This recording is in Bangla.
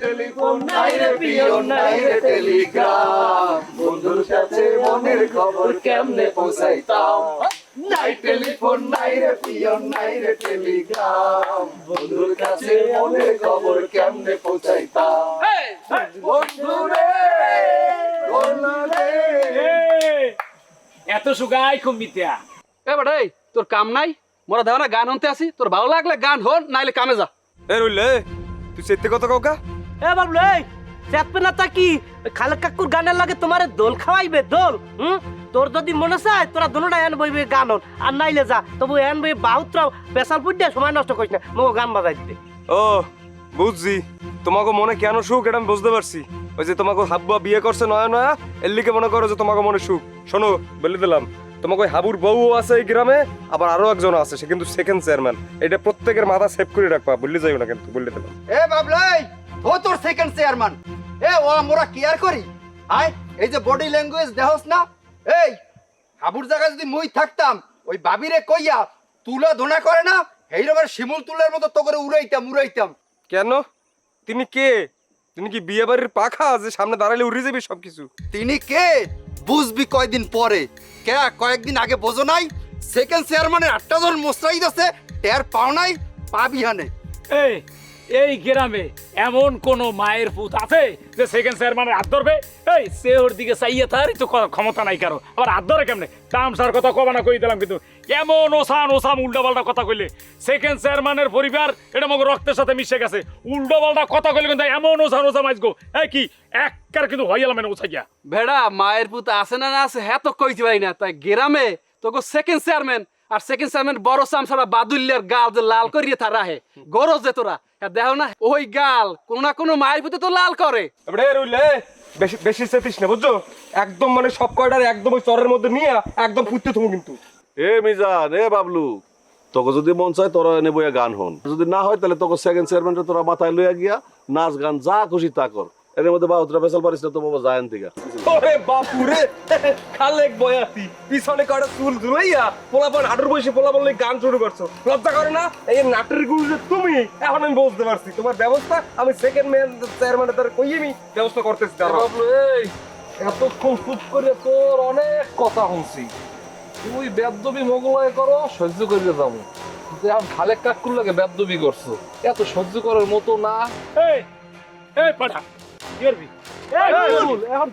টেলিফোন নাই রে পিয়ন নাই রে টেলিগ্রাম। বন্ধুর কাছে মনের খবর কেমনে পৌঁছাইতাম? নাই টেলিফোন নাই রে পিয়ন নাই রে টেলিগ্রাম। বন্ধুর কাছে মনের খবর কেমনে পৌঁছাইতাম? বন্ধু রে বন্ধু রে এত সুগাই কমিতিয়া এ বেটা এই তোর কাম নাই? মোরা দেওয়া না গান শুনতে আসি। তোর ভালো লাগলে গান হন নাইলে কামে যা। এ রইলে তুই সত্যি কথা কাউকা এ বাবলু এই তা কি? খালেক কাকুর গানের লাগে তোমারে দোল খাওয়াইবে দোল হুম? তোর যদি মনে চায় তোরা দুটা এন বইবে গান আর নাইলে যা তবু এন বই বাহুত্রাও পেশাল পুট সময় নষ্ট করিস না মো গান বাজাই দিতে। ও বুঝছি। তোমাকে মনে কেন সুখ এটা আমি বুঝতে পারছি। ওই যে তোমাকে হাব্বা বিয়ে করছে নয়া নয়া এর লিগে মনে করো যে তোমাকে মনে সুখ। শোনো বলে দিলাম তোমাকে ওই হাবুর বউ আছে এই গ্রামে আবার আরও একজন আছে সে কিন্তু সেকেন্ড চেয়ারম্যান এটা প্রত্যেকের মাথা সেভ করে রাখবা বললে যাইও না কিন্তু বললে দিলাম। এ বাবলাই ও তোর সেকেন্ড চেয়ারম্যান এ ও আমরা কেয়ার করি? আয় এই যে বডি ল্যাঙ্গুয়েজ দেহস না? এই হাবুর জায়গায় যদি মুই থাকতাম ওই বাবিরে কইয়া তুলা ধোনা করে না এই রকমের শিমুল তুলের মতো তো করে উড়াইতাম উড়াইতাম। কেন? তিনি কে? তিনি কি বিয়ে বাড়ির পাখা যে সামনে দাঁড়ালে উড়ে যাবি সবকিছু? তিনি কে? বুঝবি কয়দিন পরে। কে কয়েকদিন আগে বোঝো নাই সেকেন্ড চেয়ারম্যানের আটটা জন মোস্তাইদ আছে টের পাও নাই পাবি হানে এই এই গ্রামে এমন কোন মায়ের পুত আছে যে সেকেন্ড চেয়ারম্যানের হাত ধরবে? এই, সে ওর দিকে চাইয়ে তারই তো ক্ষমতা নাই কারও। আবার হাত ধরে কেমনে? দাম সার কথা কবা না, কই দিলাম কিন্তু। এমন ওসান ওসাম উল্টা পাল্টা কথা কইলে সেকেন্ড চেয়ারম্যানের পরিবার, এটা মগ রক্তের সাথে মিশে গেছে। উল্টো পাল্টা কথা কইলে কিন্তু এমন ওসান ওসাম আইসগো এই কি একবার কিন্তু হইয়ালাম মানে ওসাই গিয়া। ভেড়া, মায়ের পুত আছে না না আছে হ্যাঁ তো কইতে পারি না। তাই গ্রামে তোকে সেকেন্ড চেয়ারম্যান আর সেকেন্ড চেয়ারম্যান বড় চামচারা বাদুল্যের গাল যে লাল করিয়ে তার রাহে। গরজ যে তোরা। হ্যাঁ দেখো না ওই গাল কোনো না কোনো মায়ের পুতে তো লাল করে। এবারে রইলে বেশি বেশি সেতিস না বুঝছ? একদম মানে সব কয়টার একদম ওই চরের মধ্যে নিয়ে একদম পুঁততে থাকব কিন্তু। এ মিজান এ বাবলু তোকে যদি মন চায় তোরা এনে বইয়া গান হন। যদি না হয় তাহলে তোকে সেকেন্ড চেয়ারম্যানটা তোরা মাথায় লইয়া গিয়া নাচ গান যা খুশি তা কর। এর মধ্যে বাহুতরা ফেসাল পারিস না তো বাবা জায়ান থেকে। ওরে বাপুরে খালেক বয়াতি পিছনে কয়টা চুল ঝুলাইয়া পোলাপান হাঁটুর বসে পোলাপান লই গান শুরু করছ। লজ্জা করে না? এই নাটের গুরু যে তুমি এখন আমি বুঝতে পারছি। তোমার ব্যবস্থা আমি সেকেন্ড ম্যান চেয়ারম্যানের দ্বারা কই আমি ব্যবস্থা করতেছি দাঁড়াও। এই এতক্ষণ চুপ করে তোর অনেক কথা শুনছি। তুই বেদবি মোগলাই করো সহ্য করে যাব। যে এখন খালেক কাকুর লাগে বেদবি করছ। এত সহ্য করার মতো না। এই এই পাঠা করবি এখন